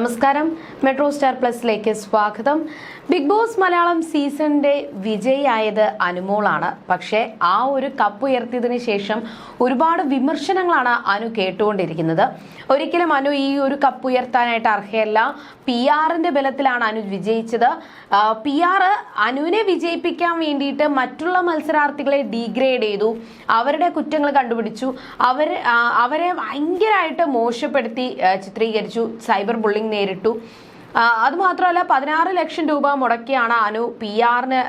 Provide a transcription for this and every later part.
നമസ്കാരം. Metro star പ്ലസിലേക്ക് സ്വാഗതം. Big boss Malayalam സീസണിന്റെ വിജയിയായത് അനുമോളാണ്. പക്ഷേ ആ ഒരു കപ്പ് ഉയർത്തിയതിന് ശേഷം ഒരുപാട് വിമർശനങ്ങളാണ് അനു കേട്ടുകൊണ്ടിരിക്കുന്നത്. ഒരിക്കലും അനു ഈ ഒരു കപ്പ് ഉയർത്താനായിട്ട് അർഹയല്ല. പി ആറിന്റെ ബലത്തിലാണ് അനു വിജയിച്ചത്. പി ആർ അനുവിനെ വിജയിപ്പിക്കാൻ വേണ്ടിയിട്ട് മറ്റുള്ള മത്സരാർത്ഥികളെ ഡീഗ്രേഡ് ചെയ്തു. അവരുടെ കുറ്റങ്ങൾ കണ്ടുപിടിച്ചു. അവർ അവരെ ഭയങ്കരമായിട്ട് മോശപ്പെടുത്തി ചിത്രീകരിച്ചു. സൈബർ ബുള്ളിംഗ് നേരിട്ടു. അതുമാത്രമല്ല അത് പതിനാറ് ലക്ഷം രൂപ മുടക്കിയാണ് അനു പി ആറിന്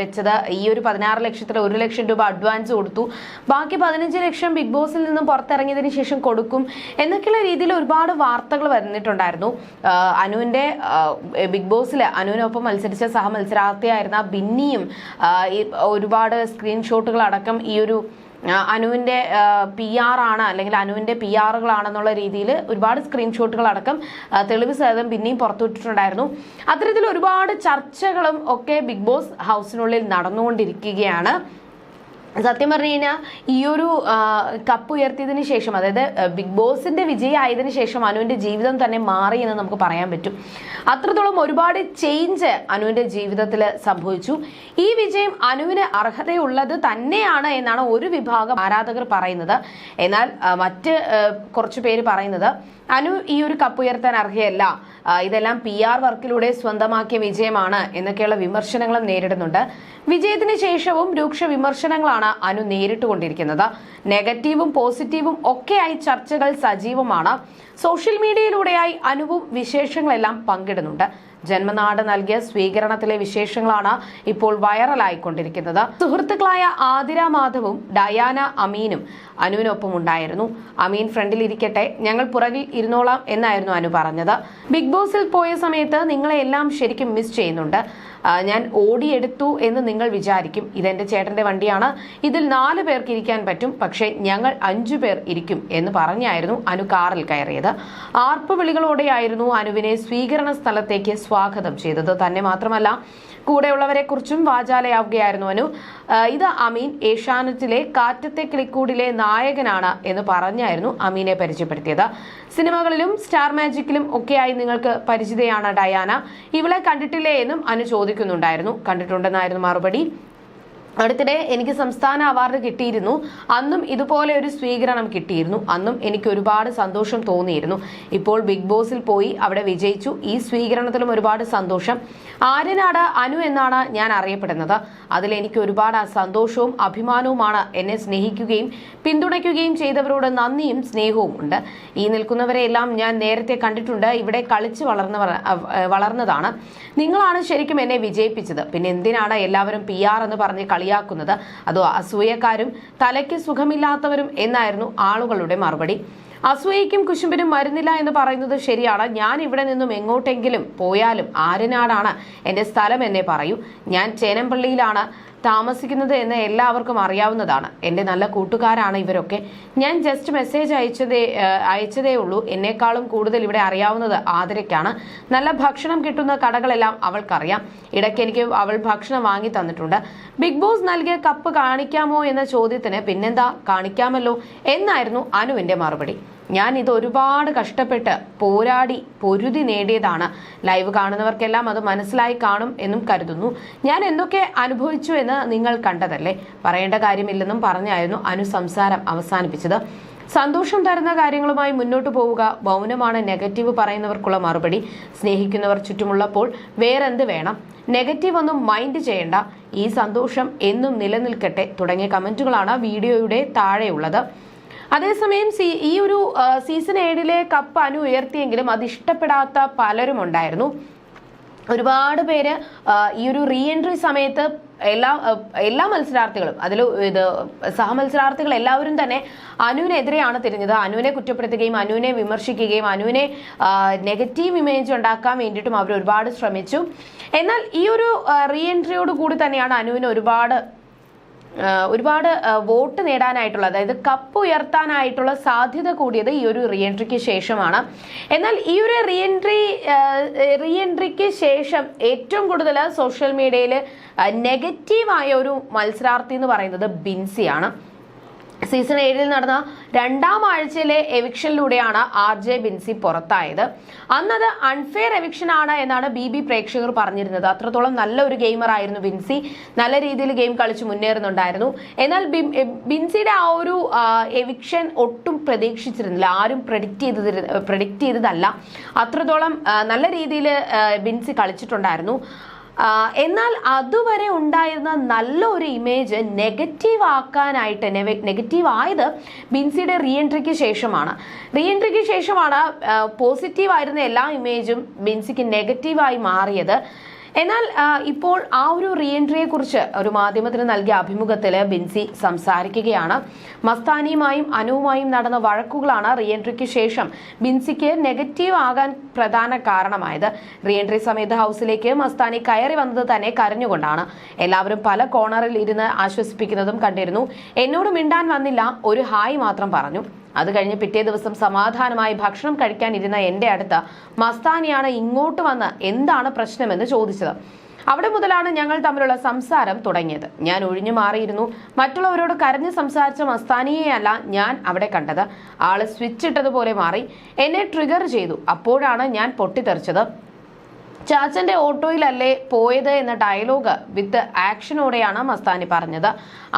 വെച്ചത്. ഈ ഒരു പതിനാറ് ലക്ഷത്തിൽ ഒരു ലക്ഷം രൂപ അഡ്വാൻസ് കൊടുത്തു. ബാക്കി പതിനഞ്ച് ലക്ഷം ബിഗ് ബോസിൽ നിന്നും പുറത്തിറങ്ങിയതിന് ശേഷം കൊടുക്കും എന്നൊക്കെയുള്ള രീതിയിൽ ഒരുപാട് വാർത്തകൾ വന്നിട്ടുണ്ടായിരുന്നു. അനുവിന്റെ ബിഗ് ബോസിൽ അനുവിനൊപ്പം മത്സരിച്ച സഹമത്സരാർത്ഥിയായിരുന്ന ബിന്നിയും ഒരുപാട് സ്ക്രീൻഷോട്ടുകൾ അടക്കം ഈ ഒരു ആ, അനുവിന്റെ പി ആർ ആണ് അല്ലെങ്കിൽ അനുവിന്റെ പി ആറുകളാണെന്നുള്ള രീതിയിൽ ഒരുപാട് ആ, തെളിവ് സഹിതം പിന്നെയും പുറത്തുവിട്ടിട്ടുണ്ടായിരുന്നു. അത്തരത്തിൽ ഒരുപാട് ചർച്ചകളും ഒക്കെ ബിഗ് ബോസ് ഹൗസിനുള്ളിൽ നടന്നുകൊണ്ടിരിക്കുകയാണ്. സത്യം പറഞ്ഞു കഴിഞ്ഞാൽ ഈ ഒരു കപ്പ് ഉയർത്തിയതിന് ശേഷം അതായത് ബിഗ് ബോസിന്റെ വിജയമായതിനു ശേഷം അനുവിന്റെ ജീവിതം തന്നെ മാറി എന്ന് നമുക്ക് പറയാൻ പറ്റും. അത്രത്തോളം ഒരുപാട് ചേഞ്ച് അനുവിന്റെ ജീവിതത്തിൽ സംഭവിച്ചു. ഈ വിജയം അനുവിന് അർഹതയുള്ളത് തന്നെയാണ് എന്നാണ് ഒരു വിഭാഗം ആരാധകർ പറയുന്നത്. എന്നാൽ മറ്റ് കുറച്ച് പേര് പറയുന്നത് അനു ഈ ഒരു കപ്പ് ഉയർത്താൻ അർഹയല്ല. ഇതെല്ലാം പി ആർ വർക്കിലൂടെ സ്വന്തമാക്കിയ വിജയമാണ് എന്നൊക്കെയുള്ള വിമർശനങ്ങളും നേരിടുന്നുണ്ട്. വിജയത്തിന് ശേഷവും രൂക്ഷ വിമർശനങ്ങളാണ് അനു നേരിട്ടുകൊണ്ടിരിക്കുന്നത് നെഗറ്റീവും പോസിറ്റീവും ഒക്കെയായി ചർച്ചകൾ സജീവമാണ്. സോഷ്യൽ മീഡിയയിലൂടെയായി അനുവും വിശേഷങ്ങളെല്ലാം പങ്കിടുന്നുണ്ട്. ജന്മനാട് നൽകിയ സ്വീകരണത്തിലെ വിശേഷങ്ങളാണ് ഇപ്പോൾ വൈറലായിക്കൊണ്ടിരിക്കുന്നത്. സുഹൃത്തുക്കളായ ആതിര മാധവും ഡയാന അമീനും അനുവിനൊപ്പം ഉണ്ടായിരുന്നു. അമീൻ ഫ്രണ്ടിൽ ഇരിക്കട്ടെ ഞങ്ങൾ പുറകിൽ ഇരുന്നോളാം എന്നായിരുന്നു അനു പറഞ്ഞത്. ബിഗ് ബോസിൽ പോയ സമയത്ത് നിങ്ങളെ എല്ലാം ശരിക്കും മിസ് ചെയ്യുന്നുണ്ട്. ഞാൻ ഓടിയെടുത്തു എന്ന് നിങ്ങൾ വിചാരിക്കും. ഇതെന്റെ ചേട്ടന്റെ വണ്ടിയാണ്. ഇതിൽ നാല് പേർക്ക് ഇരിക്കാൻ പറ്റും. പക്ഷേ ഞങ്ങൾ അഞ്ചു പേർ ഇരിക്കും എന്ന് പറഞ്ഞായിരുന്നു അനു കാറിൽ കയറിയത്. ആർപ്പ് വിളികളോടെയായിരുന്നു അനുവിനെ സ്വീകരണ സ്ഥലത്തേക്ക് സ്വാഗതം ചെയ്തത്. തന്നെ മാത്രമല്ല കൂടെയുള്ളവരെ കുറിച്ചും വാചാലയാവുകയായിരുന്നു അനു. ഇത് അമീൻ ഏഷ്യാനെറ്റിലെ കാറ്റത്തെ കിളിക്കൂടിലെ നായകനാണ് എന്ന് പറഞ്ഞായിരുന്നു അമീനെ പരിചയപ്പെടുത്തിയത്. സിനിമകളിലും സ്റ്റാർ മാജിക്കിലും ഒക്കെയായി നിങ്ങൾക്ക് പരിചിതയാണ് ഡയാന. ഇവളെ കണ്ടിട്ടില്ലേ എന്നും അനു ചോദിക്കുന്നുണ്ടായിരുന്നു. കണ്ടിട്ടുണ്ടെന്നായിരുന്നു മറുപടി. അടുത്തിടെ എനിക്ക് സംസ്ഥാന അവാർഡ് കിട്ടിയിരുന്നു. അന്നും ഇതുപോലെ ഒരു സ്വീകരണം കിട്ടിയിരുന്നു. അന്നും എനിക്ക് ഒരുപാട് സന്തോഷം തോന്നിയിരുന്നു. ഇപ്പോൾ ബിഗ് ബോസിൽ പോയി അവിടെ വിജയിച്ചു. ഈ സ്വീകരണത്തിലും ഒരുപാട് സന്തോഷം. ആര്യനാട് അനു എന്നാണ് ഞാൻ അറിയപ്പെടുന്നത്. അതിൽ എനിക്ക് ഒരുപാട് സന്തോഷവും അഭിമാനവുമാണ് എന്നെ സ്നേഹിക്കുകയും പിന്തുണയ്ക്കുകയും ചെയ്തവരോട് നന്ദിയും സ്നേഹവും ഉണ്ട്. ഈ നിൽക്കുന്നവരെയെല്ലാം ഞാൻ നേരത്തെ കണ്ടിട്ടുണ്ട്. ഇവിടെ കളിച്ച് വളർന്നവർ വളർന്നതാണ്. നിങ്ങളാണ് ശരിക്കും എന്നെ വിജയിപ്പിച്ചത്. പിന്നെ എന്തിനാണ് എല്ലാവരും പി എന്ന് പറഞ്ഞ് കളിയാക്കുന്നത്. അതോ അസൂയക്കാരും തലയ്ക്ക് സുഖമില്ലാത്തവരും എന്നായിരുന്നു ആളുകളുടെ മറുപടി. അസൂയയ്ക്കും കുശുമ്പിനും മരുന്നില്ല എന്ന് പറയുന്നത് ശരിയാണ്. ഞാൻ ഇവിടെ നിന്നും എങ്ങോട്ടെങ്കിലും പോയാലും ആര്യനാടാണ്. എന്റെ സ്ഥലം എന്നെ പറയൂ. ഞാൻ ചേനമ്പള്ളിയിലാണ് താമസിക്കുന്നത് എന്ന് എല്ലാവർക്കും അറിയാവുന്നതാണ്. എന്റെ നല്ല കൂട്ടുകാരാണ് ഇവരൊക്കെ. ഞാൻ ജസ്റ്റ് മെസ്സേജ് അയച്ചതേ അയച്ചതേ ഉള്ളൂ. എന്നെക്കാളും കൂടുതൽ ഇവിടെ അറിയാവുന്നത് ആതിരയ്ക്കാണ്. നല്ല ഭക്ഷണം കിട്ടുന്ന കടകളെല്ലാം അവൾക്കറിയാം. ഇടയ്ക്ക് എനിക്ക് അവൾ ഭക്ഷണം വാങ്ങി തന്നിട്ടുണ്ട്. ബിഗ് ബോസ് നൽകിയ കപ്പ് കാണിക്കാമോ എന്ന ചോദ്യത്തിന് പിന്നെന്താ? കാണിക്കാമല്ലോ. എന്നായിരുന്നു അനുവിന്റെ മറുപടി. ഞാൻ ഇത് ഒരുപാട് കഷ്ടപ്പെട്ട് പോരാടി പൊരുതി നേടിയതാണ്. ലൈവ് കാണുന്നവർക്കെല്ലാം അത് മനസ്സിലായി കാണും എന്നും കരുതുന്നു. ഞാൻ എന്തൊക്കെ അനുഭവിച്ചു എന്ന് നിങ്ങൾ കണ്ടതല്ലേ? പറയേണ്ട കാര്യമില്ലെന്നും പറഞ്ഞായിരുന്നു അനു സംസാരം അവസാനിപ്പിച്ചത്. സന്തോഷം തരുന്ന കാര്യങ്ങളുമായി മുന്നോട്ട് പോവുക മൗനമാണ് നെഗറ്റീവ് പറയുന്നവർക്കുള്ള മറുപടി. സ്നേഹിക്കുന്നവർ ചുറ്റുമുള്ളപ്പോൾ വേറെന്ത് വേണം? നെഗറ്റീവ് ഒന്നും മൈൻഡ് ചെയ്യേണ്ട. ഈ സന്തോഷം എന്നും നിലനിൽക്കട്ടെ തുടങ്ങിയ കമന്റുകളാണ് വീഡിയോയുടെ താഴെയുള്ളത്. അതേസമയം സി ഈ ഒരു സീസൺ ഏഴിലെ കപ്പ് അനു ഉയർത്തിയെങ്കിലും അത് ഇഷ്ടപ്പെടാത്ത പലരും ഉണ്ടായിരുന്നു. ഒരുപാട് പേര് ഈ ഒരു റീ എൻട്രി സമയത്ത് എല്ലാ എല്ലാ മത്സരാർത്ഥികളും അതിൽ ഇത് സഹമത്സരാർത്ഥികൾ എല്ലാവരും തന്നെ അനുവിനെതിരെയാണ് തിരിഞ്ഞത്. അനുവിനെ കുറ്റപ്പെടുത്തുകയും അനുവിനെ വിമർശിക്കുകയും അനുവിനെ നെഗറ്റീവ് ഇമേജ് ഉണ്ടാക്കാൻ വേണ്ടിയിട്ടും അവർ ഒരുപാട് ശ്രമിച്ചു. എന്നാൽ ഈ ഒരു റീ എൻട്രിയോട് കൂടി തന്നെയാണ് അനുവിന് ഒരുപാട് ഒരുപാട് വോട്ട് നേടാനായിട്ടുള്ള അതായത് കപ്പ് ഉയർത്താനായിട്ടുള്ള സാധ്യത കൂടിയത് ഈ ഒരു റീഎൻട്രിക്ക് ശേഷമാണ്. എന്നാൽ ഈ ഒരു റീഎൻട്രി റീഎൻട്രിക്ക് ശേഷം ഏറ്റവും കൂടുതൽ സോഷ്യൽ മീഡിയയിൽ നെഗറ്റീവായ ഒരു മത്സരാർത്ഥി എന്ന് പറയുന്നത് ബിൻസിയാണ്. സീസൺ ഏഴിൽ നടന്ന രണ്ടാം ആഴ്ചയിലെ എവിക്ഷനിലൂടെയാണ് ആർ ജെ ബിൻസി പുറത്തായത്. അന്നത് അൺഫെയർ എവിക്ഷൻ ആണ് എന്നാണ് ബി ബി പ്രേക്ഷകർ പറഞ്ഞിരുന്നത്. അത്രത്തോളം നല്ല ഒരു ഗെയിമർ ആയിരുന്നു ബിൻസി. നല്ല രീതിയിൽ ഗെയിം കളിച്ച് മുന്നേറുന്നുണ്ടായിരുന്നു. എന്നാൽ ബിൻസിയുടെ ആ ഒരു എവിക്ഷൻ ഒട്ടും പ്രതീക്ഷിച്ചിരുന്നില്ല. ആരും പ്രഡിക്റ്റ് ചെയ്തത് പ്രഡിക്റ്റ് ചെയ്തതല്ല. അത്രത്തോളം നല്ല രീതിയിൽ ബിൻസി കളിച്ചിട്ടുണ്ടായിരുന്നു. എന്നാൽ അതുവരെ ഉണ്ടായിരുന്ന നല്ല ഒരു ഇമേജ് നെഗറ്റീവ് ആക്കാനായിട്ട് നെഗറ്റീവ് ആയത് ബിൻസിയുടെ റീ എൻട്രിക്ക് ശേഷമാണ്. റീ എൻട്രിക്ക് ശേഷമാണ് പോസിറ്റീവ് ആയിരുന്ന എല്ലാ ഇമേജും ബിൻസിക്ക് നെഗറ്റീവായി മാറിയത്. എന്നാൽ ഇപ്പോൾ ആ ഒരു റീഎൻട്രിയെ കുറിച്ച് ഒരു മാധ്യമത്തിന് നൽകിയ അഭിമുഖത്തിൽ ബിൻസി സംസാരിക്കുകയാണ്. മസ്താനിയുമായും അനുവുമായും നടന്ന വഴക്കുകളാണ് റീഎൻട്രിക്ക് ശേഷം ബിൻസിക്ക് നെഗറ്റീവ് ആകാൻ പ്രധാന കാരണമായത്. റീഎൻട്രി സമയത്ത് ഹൗസിലേക്ക് മസ്താനി കയറി വന്നത് തന്നെ കരഞ്ഞുകൊണ്ടാണ്. എല്ലാവരും പല കോണറിൽ ഇരുന്ന് ആശ്വസിപ്പിക്കുന്നതും കണ്ടിരുന്നു. എന്നോട് മിണ്ടാൻ വന്നില്ല ഒരു ഹായ് മാത്രം പറഞ്ഞു. അത് കഴിഞ്ഞ് പിറ്റേ ദിവസം സമാധാനമായി ഭക്ഷണം കഴിക്കാനിരുന്ന എന്റെ അടുത്ത് മസ്താനിയാണ് ഇങ്ങോട്ട് വന്ന് എന്താണ് പ്രശ്നമെന്ന് ചോദിച്ചത്. അവിടെ മുതലാണ് ഞങ്ങൾ തമ്മിലുള്ള സംസാരം തുടങ്ങിയത്. ഞാൻ ഒഴിഞ്ഞു മാറിയിരുന്നു. മറ്റുള്ളവരോട് കരഞ്ഞ് സംസാരിച്ച മസ്താനിയെയല്ല ഞാൻ അവിടെ കണ്ടത്. ആൾ സ്വിച്ച് ഇട്ടതുപോലെ മാറി. എന്നെ ട്രിഗർ ചെയ്തു. അപ്പോഴാണ് ഞാൻ പൊട്ടിത്തെറിച്ചത്. ചാച്ചന്റെ ഓട്ടോയിലല്ലേ പോയത് എന്ന ഡയലോഗ് വിത്ത് ആക്ഷനോടെയാണ് മസ്താനി പറഞ്ഞത്.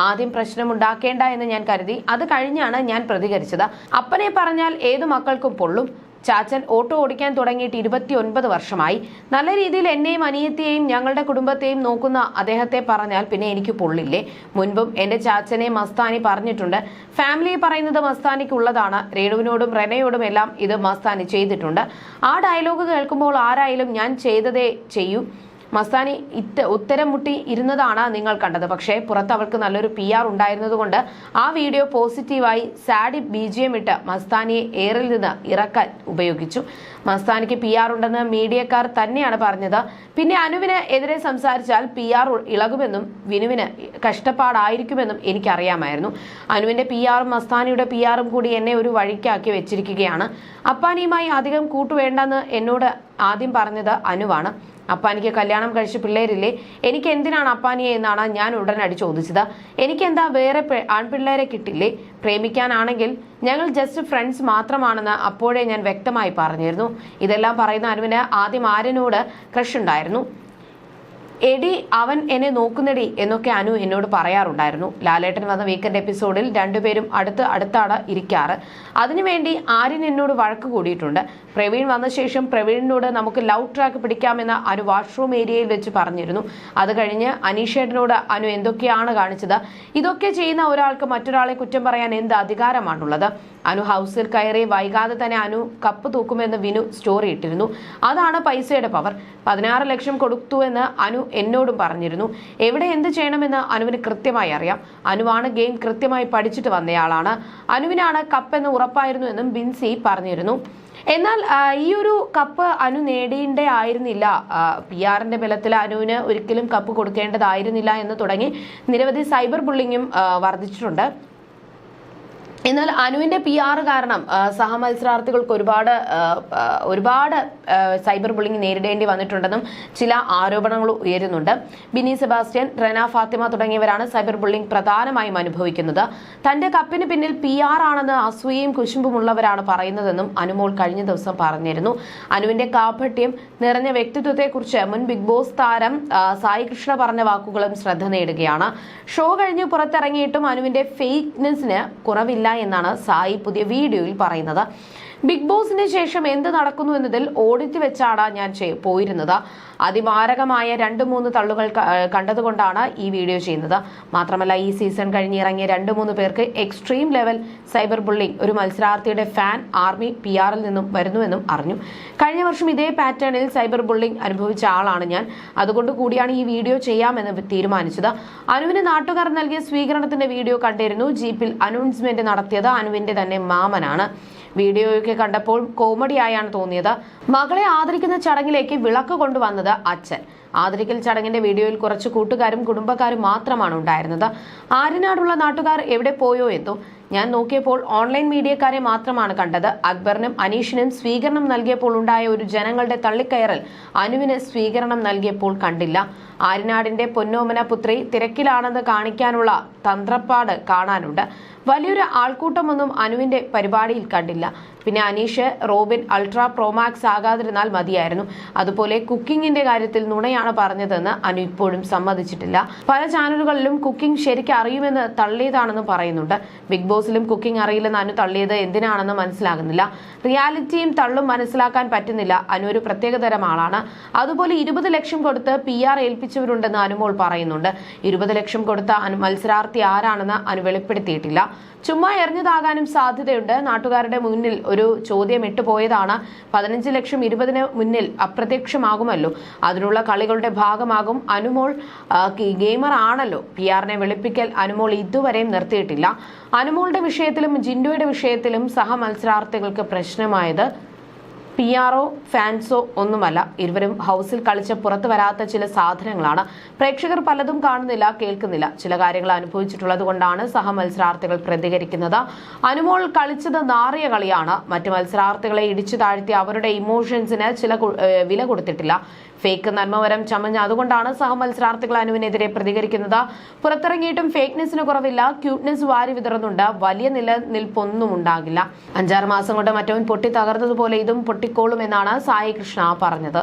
ആദ്യം പ്രശ്നമുണ്ടാക്കേണ്ട എന്ന് ഞാൻ കരുതി അത് കഴിഞ്ഞാണ് ഞാൻ പ്രതികരിച്ചത്. അപ്പനെ പറഞ്ഞാൽ ഏതു മക്കൾക്കും പൊള്ളും. ചാച്ചൻ ഓട്ടോ ഓടിക്കാൻ തുടങ്ങിയിട്ട് ഇരുപത്തി ഒൻപത് വർഷമായി. നല്ല രീതിയിൽ എന്നെയും അനിയത്തിയെയും ഞങ്ങളുടെ കുടുംബത്തെയും നോക്കുന്ന അദ്ദേഹത്തെ പറഞ്ഞാൽ പിന്നെ എനിക്ക് പൊള്ളില്ലേ? മുൻപും എന്റെ ചാച്ചനെ മസ്താനി പറഞ്ഞിട്ടുണ്ട്. ഫാമിലി പറയുന്നത് മസ്താനിക്ക് ഉള്ളതാണ് രേണുവിനോടും റെനയോടും എല്ലാം ഇത് മസ്താനി ചെയ്തിട്ടുണ്ട്. ആ ഡയലോഗ് കേൾക്കുമ്പോൾ ആരായാലും ഞാൻ ചെയ്തതേ ചെയ്യൂ. മസ്താനി ഇത്ത ഉത്തരം മുട്ടി ഇരുന്നതാണ് നിങ്ങൾ കണ്ടത്. പക്ഷേ പുറത്ത് അവൾക്ക് നല്ലൊരു പി ആർ ഉണ്ടായിരുന്നതുകൊണ്ട് ആ വീഡിയോ പോസിറ്റീവായി സാഡി ബി ജി എം ഇട്ട് മസ്താനിയെ എയറിൽ നിന്ന് ഇറക്കാൻ ഉപയോഗിച്ചു. മസ്താനിക്ക് പി ആർ ഉണ്ടെന്ന് മീഡിയക്കാർ തന്നെയാണ് പറഞ്ഞത്. പിന്നെ അനുവിന് എതിരെ സംസാരിച്ചാൽ പി ആർ ഇളകുമെന്നും വിനുവിന് കഷ്ടപ്പാടായിരിക്കുമെന്നും എനിക്കറിയാമായിരുന്നു. അനുവിന്റെ പി ആറും മസ്താനിയുടെ പി ആറും കൂടി എന്നെ ഒരു വഴിക്കാക്കി വെച്ചിരിക്കുകയാണ്. അപ്പാനിയുമായി അധികം കൂട്ടുവേണ്ടെന്ന് എന്നോട് ആദ്യം പറഞ്ഞത് അനുവാണ്. അപ്പാനിക്ക് കല്യാണം കഴിച്ച പിള്ളേരില്ലേ? എനിക്ക് എന്തിനാണ് അപ്പാനിയെ എന്നാണ് ഞാൻ ഉടനടി ചോദിച്ചത്. എനിക്ക് എന്താ വേറെ ആൺപിള്ളേരെ കിട്ടില്ലേ? പ്രേമിക്കാനാണെങ്കിൽ ഞങ്ങൾ ജസ്റ്റ് ഫ്രണ്ട്സ് മാത്രമാണെന്ന് അപ്പോഴേ ഞാൻ വ്യക്തമായി പറഞ്ഞിരുന്നു. ഇതെല്ലാം പറയുന്ന അനുവിന് ആദ്യം ആര്യനോട് ക്രഷ് ഉണ്ടായിരുന്നു. എടി അവൻ എന്നെ നോക്കുന്നടി എന്നൊക്കെ അനു എന്നോട് പറയാറുണ്ടായിരുന്നു. ലാലേട്ടൻ വന്ന വീക്കെൻഡ് എപ്പിസോഡിൽ രണ്ടുപേരും അടുത്ത് അടുത്താണ് ഇരിക്കാറ്. അതിനുവേണ്ടി ആര്യൻ എന്നോട് വഴക്ക് കൂടിയിട്ടുണ്ട്. പ്രവീൺ വന്ന ശേഷം പ്രവീണിനോട് നമുക്ക് ലവ് ട്രാക്ക് പിടിക്കാമെന്ന് അനു വാഷ്റൂം ഏരിയയിൽ വെച്ച് പറഞ്ഞിരുന്നു. അത് കഴിഞ്ഞ് അനീഷേട്ടനോട് അനു എന്തൊക്കെയാണ് കാണിച്ചത്? ഇതൊക്കെ ചെയ്യുന്ന ഒരാൾക്ക് മറ്റൊരാളെ കുറ്റം പറയാൻ എന്ത് അധികാരമാണുള്ളത്? അനു ഹൗസിൽ കയറി വൈകാതെ തന്നെ അനു കപ്പ് തൂക്കുമെന്ന് വിനു സ്റ്റോറി ഇട്ടിരുന്നു. അതാണ് പൈസയുടെ പവർ പതിനാറ് ലക്ഷം കൊടുത്തു എന്ന് അനു എന്നോടും പറഞ്ഞിരുന്നു. എവിടെ എന്ത് ചെയ്യണമെന്ന് അനുവിന് കൃത്യമായി അറിയാം. അനുവാണ് ഗെയിം കൃത്യമായി പഠിച്ചിട്ട് വന്നയാളാണ്. അനുവിനാണ് കപ്പ് എന്ന് ഉറപ്പായിരുന്നു എന്നും ബിൻസി പറഞ്ഞിരുന്നു. എന്നാൽ ഈ ഒരു കപ്പ് അനു നേടേണ്ടേ ആയിരുന്നില്ല. പി ആറിന്റെ ബലത്തിൽ അനുവിന് ഒരിക്കലും കപ്പ് കൊടുക്കേണ്ടതായിരുന്നില്ല എന്ന് തുടങ്ങി നിരവധി സൈബർ ബുള്ളിങ്ങും വർദ്ധിച്ചിട്ടുണ്ട്. എന്നാൽ അനുവിന്റെ പി ആർ കാരണം സഹമത്സരാർത്ഥികൾക്ക് ഒരുപാട് ഒരുപാട് സൈബർ ബുള്ളിംഗ് നേരിടേണ്ടി വന്നിട്ടുണ്ടെന്നും ചില ആരോപണങ്ങൾ ഉയരുന്നുണ്ട്. ബിനി സെബാസ്റ്റ്യൻ റെന ഫാത്തിമ തുടങ്ങിയവരാണ് സൈബർ ബുള്ളിംഗ് പ്രധാനമായും അനുഭവിക്കുന്നത്. തന്റെ കപ്പിന് പിന്നിൽ പി ആർ ആണെന്ന് അസൂയയും കുശുമ്പുമുള്ളവരാണ് പറയുന്നതെന്നും അനുമോൾ കഴിഞ്ഞ ദിവസം പറഞ്ഞിരുന്നു. അനുവിന്റെ കാപട്യം നിറഞ്ഞ വ്യക്തിത്വത്തെക്കുറിച്ച് മുൻ ബിഗ് ബോസ് താരം സായി കൃഷ്ണ പറഞ്ഞ വാക്കുകളും ശ്രദ്ധ നേടുകയാണ്. ഷോ കഴിഞ്ഞ് പുറത്തിറങ്ങിയിട്ടും അനുവിന്റെ ഫേക്ക്നെസ്സിന് കുറവില്ല എന്നാണ് സായി പുതിയ വീഡിയോയിൽ പറയുന്നത്. ബിഗ് ബോസിന് ശേഷം എന്ത് നടക്കുന്നു എന്നതിൽ ഓഡിറ്റ് വെച്ചാണ് ഞാൻ പോയിരുന്നത്. അതിമാരകമായ രണ്ട് മൂന്ന് തള്ളുകൾ കണ്ടതുകൊണ്ടാണ് ഈ വീഡിയോ ചെയ്യുന്നത്. മാത്രമല്ല ഈ സീസൺ കഴിഞ്ഞ് ഇറങ്ങിയ രണ്ട് മൂന്ന് പേർക്ക് എക്സ്ട്രീം ലെവൽ സൈബർ ബുള്ളിംഗ് ഒരു മത്സരാർത്ഥിയുടെ ഫാൻ ആർമി പി ആറിൽ നിന്നും വരുന്നുവെന്നും അറിഞ്ഞു. കഴിഞ്ഞ വർഷം ഇതേ പാറ്റേണിൽ സൈബർ ബുള്ളിംഗ് അനുഭവിച്ച ആളാണ് ഞാൻ. അതുകൊണ്ട് കൂടിയാണ് ഈ വീഡിയോ ചെയ്യാമെന്ന് തീരുമാനിച്ചത്. അനുവിന് നാട്ടുകാർ നൽകിയ സ്വീകരണത്തിന്റെ വീഡിയോ കണ്ടിരുന്നു. ജീപ്പിൽ അനൗൺസ്മെന്റ് നടത്തിയത് അനുവിന്റെ തന്നെ മാമനാണ്. വീഡിയോയൊക്കെ കണ്ടപ്പോൾ കോമഡിയായാണ് തോന്നിയത്. മകളെ ആദരിക്കുന്ന ചടങ്ങിലേക്ക് വിളക്ക് കൊണ്ടുവന്നത് അച്ഛൻ. ആദരിക്കൽ ചടങ്ങിന്റെ വീഡിയോയിൽ കുറച്ച് കൂട്ടുകാരും കുടുംബക്കാരും മാത്രമാണ് ഉണ്ടായിരുന്നത്. ആര്യനാടുള്ള നാട്ടുകാർ എവിടെ പോയോ എന്തോ. ഞാൻ നോക്കിയപ്പോൾ ഓൺലൈൻ മീഡിയക്കാരെ മാത്രമാണ് കണ്ടത്. അക്ബറിനും അനീഷിനും സ്വീകരണം നൽകിയപ്പോൾ ഉണ്ടായ ഒരു ജനങ്ങളുടെ തള്ളിക്കയറൽ അനുവിന് സ്വീകരണം നൽകിയപ്പോൾ കണ്ടില്ല. ആര്യനാടിന്റെ പൊന്നോമന പുത്രി തിരക്കിലാണെന്ന് കാണിക്കാനുള്ള തന്ത്രപ്പാട് കാണാനുണ്ട്. വലിയൊരു ആൾക്കൂട്ടമൊന്നും അനുവിന്റെ പരിപാടിയിൽ കണ്ടില്ല. പിന്നെ Aneesh Robin ultra pro max ആകാതിരുന്നാൽ മതിയായിരുന്നു. അതുപോലെ കുക്കിങ്ങിന്റെ കാര്യത്തിൽ നുണയാണ് പറഞ്ഞതെന്ന് അനു ഇപ്പോഴും സമ്മതിച്ചിട്ടില്ല. പല ചാനലുകളിലും കുക്കിംഗ് ശരിക്കും അറിയുമെന്ന് തള്ളിയതാണെന്ന് പറയുന്നുണ്ട്. ബിഗ് ബോസിലും കുക്കിംഗ് അറിയില്ലെന്ന് അനു തള്ളിയത് എന്തിനാണെന്ന് മനസ്സിലാകുന്നില്ല. റിയാലിറ്റിയും തള്ളും മനസ്സിലാക്കാൻ പറ്റുന്നില്ല. അനു ഒരു പ്രത്യേകതരം ആളാണ്. അതുപോലെ ഇരുപത് ലക്ഷം കൊടുത്ത് പി ആർ ഏൽപ്പിച്ചവരുണ്ടെന്ന് അനുമോൾ പറയുന്നുണ്ട്. ഇരുപത് ലക്ഷം കൊടുത്ത മത്സരാർത്ഥി ആരാണെന്ന് അനു വെളിപ്പെടുത്തിയിട്ടില്ല. ചുമ്മാ എറിഞ്ഞതാകാനും സാധ്യതയുണ്ട്. നാട്ടുകാരുടെ മുന്നിൽ ഒരു ചോദ്യം ഇട്ടുപോയതാണ് പതിനഞ്ച് ലക്ഷം ഇരുപതിന് മുന്നിൽ അപ്രത്യക്ഷമാകുമല്ലോ. അതിനുള്ള കളികളുടെ ഭാഗമാകും അനുമോൾ ഗെയിമർ ആണല്ലോ. പി ആറിനെ വെളുപ്പിക്കൽ അനുമോൾ ഇതുവരെയും നിർത്തിയിട്ടില്ല. അനുമോളുടെ വിഷയത്തിലും ജിൻഡോയുടെ വിഷയത്തിലും സഹമത്സരാർത്ഥികൾക്ക് പ്രശ്നമായത് പി ആറോ ഫാൻസോ ഒന്നുമല്ല ഇരുവരും ഹൗസിൽ കളിച്ച് പുറത്തു വരാത്ത ചില സാധനങ്ങളാണ്. പ്രേക്ഷകർ പലതും കാണുന്നില്ല കേൾക്കുന്നില്ല. ചില കാര്യങ്ങൾ അനുഭവിച്ചിട്ടുള്ളത് കൊണ്ടാണ് സഹമത്സരാർത്ഥികൾ പ്രതികരിക്കുന്നത്. അനുമോൾ കളിച്ചത് നാറിയ കളിയാണ്. മറ്റു മത്സരാർത്ഥികളെ ഇടിച്ചു താഴ്ത്തി അവരുടെ ഇമോഷൻസിന് ചില വില കൊടുത്തിട്ടില്ല. ഫേക്ക് നന്മവരം ചമഞ്ഞ അതുകൊണ്ടാണ് സഹമത്സരാർത്ഥികൾ അനുവിനെതിരെ പ്രതികരിക്കുന്നത്. പുറത്തിറങ്ങിയിട്ടും ഫേക്ക്നെസ്സിന് കുറവില്ല. ക്യൂട്ട്നെസ് വാരി വിതറുന്നുണ്ട്. വലിയ നിലനിൽപ്പൊന്നും ഉണ്ടാകില്ല അഞ്ചാറ് മാസം കൊണ്ട് മറ്റവൻ പൊട്ടി തകർന്നതുപോലെ ഇതും പൊട്ടിക്കോളും എന്നാണ് സായി കൃഷ്ണ പറഞ്ഞത്.